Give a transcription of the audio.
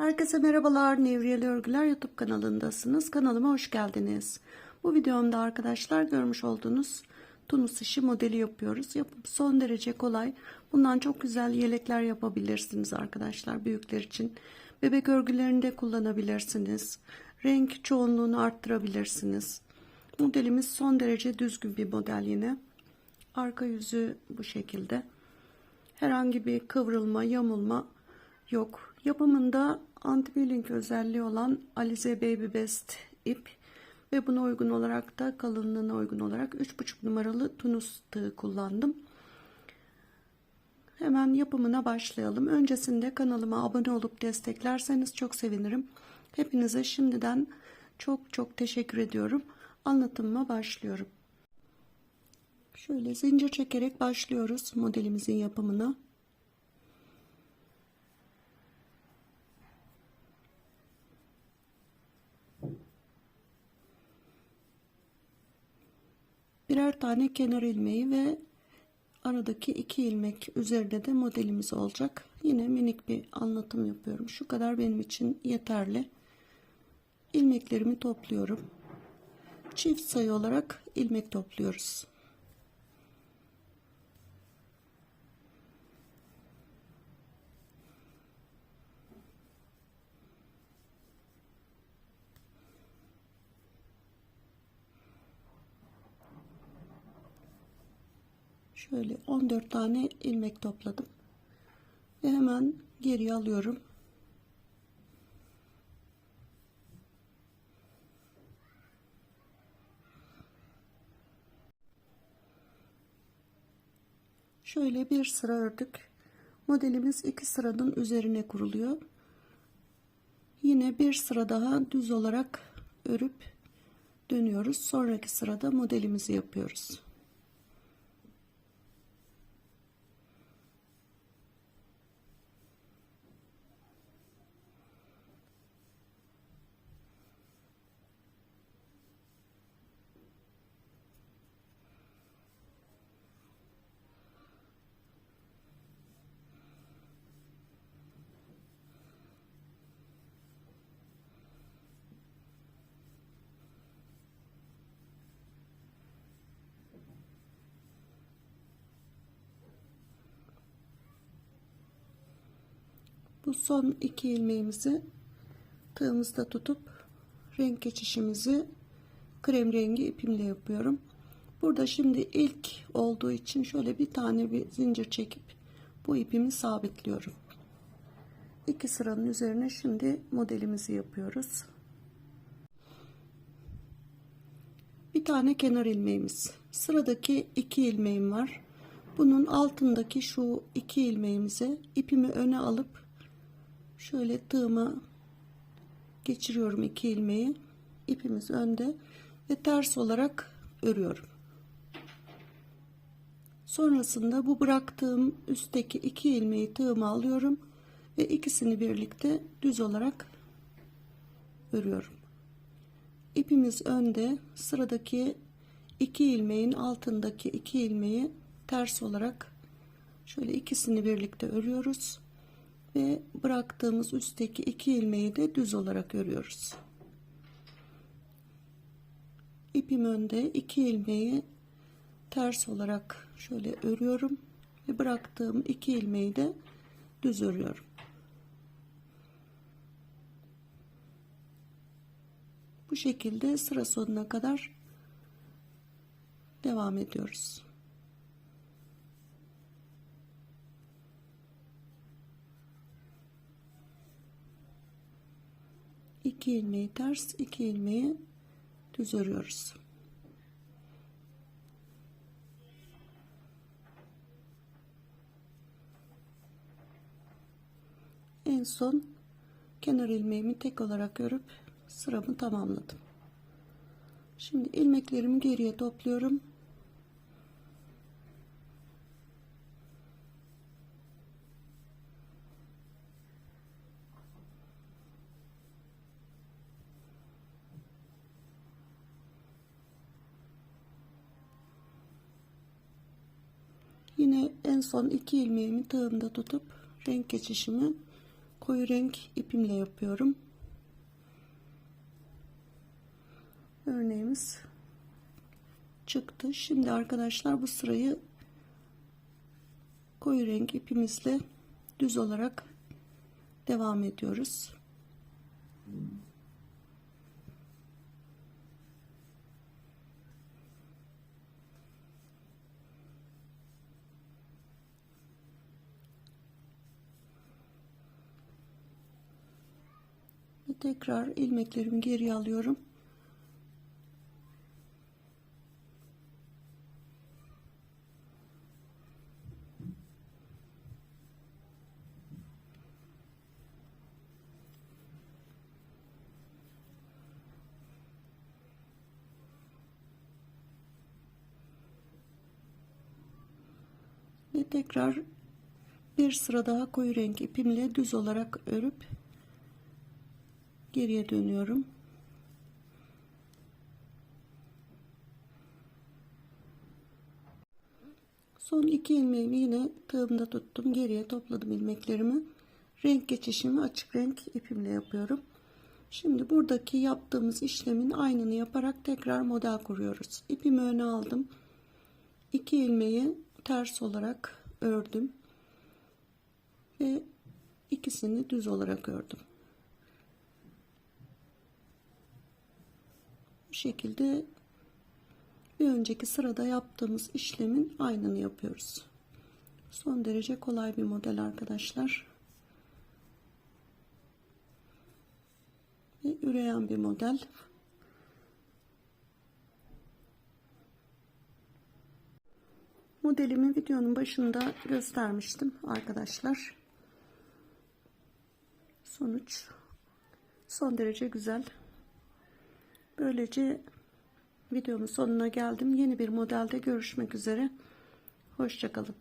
Herkese merhabalar. Nevriyeli Örgüler YouTube kanalındasınız. Kanalıma hoş geldiniz. Bu videomda arkadaşlar görmüş olduğunuz tunus işi modeli yapıyoruz. Yapım son derece kolay. Bundan çok güzel yelekler yapabilirsiniz arkadaşlar büyükler için. Bebek örgülerinde kullanabilirsiniz. Renk çoğunluğunu arttırabilirsiniz. Modelimiz son derece düzgün bir model yine. Arka yüzü bu şekilde. Herhangi bir kıvrılma, yamulma yok. Yapımında anti-peeling özelliği olan Alize Baby Best ip ve buna uygun olarak da kalınlığına uygun olarak 3,5 numaralı tunus tığı kullandım. Hemen yapımına başlayalım. Öncesinde kanalıma abone olup desteklerseniz çok sevinirim. Hepinize şimdiden çok çok teşekkür ediyorum. Anlatımıma başlıyorum. Şöyle zincir çekerek başlıyoruz modelimizin yapımına. Birer tane kenar ilmeği ve aradaki iki ilmek üzerinde de modelimiz olacak. Yine minik bir anlatım yapıyorum. Şu kadar benim için yeterli. İlmeklerimi topluyorum. Çift sayı olarak ilmek topluyoruz. Şöyle 14 tane ilmek topladım. Ve hemen geriye alıyorum. Şöyle bir sıra ördük. Modelimiz iki sıranın üzerine kuruluyor. Yine bir sıra daha düz olarak örüp dönüyoruz. Sonraki sırada modelimizi yapıyoruz. Bu son iki ilmeğimizi tığımızda tutup renk geçişimizi krem rengi ipimle yapıyorum. Burada şimdi ilk olduğu için şöyle bir tane bir zincir çekip bu ipimi sabitliyorum. İki sıranın üzerine şimdi modelimizi yapıyoruz. Bir tane kenar ilmeğimiz. Sıradaki iki ilmeğim var. Bunun altındaki şu iki ilmeğimize ipimi öne alıp şöyle tığıma geçiriyorum iki ilmeği. İpimiz önde ve ters olarak örüyorum. Sonrasında bu bıraktığım üstteki iki ilmeği tığıma alıyorum ve ikisini birlikte düz olarak örüyorum. İpimiz önde sıradaki iki ilmeğin altındaki iki ilmeği ters olarak şöyle ikisini birlikte örüyoruz ve bıraktığımız üstteki iki ilmeği de düz olarak örüyoruz. İpim önde iki ilmeği ters olarak şöyle örüyorum ve bıraktığım iki ilmeği de düz örüyorum. Bu şekilde sıra sonuna kadar devam ediyoruz. 2 ilmeği ters 2 ilmeği düz örüyoruz. En son kenar ilmeğimi tek olarak örüp sıramı tamamladım. Şimdi ilmeklerimi geriye topluyorum. Yine en son iki ilmeğimi tığımda tutup renk geçişimi koyu renk ipimle yapıyorum. Örneğimiz çıktı. Şimdi arkadaşlar bu sırayı koyu renk ipimizle düz olarak devam ediyoruz. Ve tekrar ilmeklerimi geri alıyorum. Ve tekrar bir sıra daha koyu renk ipimle düz olarak örüp geriye dönüyorum. Son iki ilmeğimi yine tığımda tuttum. Geriye topladım ilmeklerimi. Renk geçişimi açık renk ipimle yapıyorum. Şimdi buradaki yaptığımız işlemin aynını yaparak tekrar model kuruyoruz. İpimi öne aldım. İki ilmeği ters olarak ördüm. Ve ikisini düz olarak ördüm. Şekilde bir önceki sırada yaptığımız işlemin aynını yapıyoruz. Son derece kolay bir model arkadaşlar. Ve üreyen bir model. Modelimi videonun başında göstermiştim arkadaşlar. Sonuç son derece güzel. Böylece videomun sonuna geldim. Yeni bir modelde görüşmek üzere. Hoşçakalın.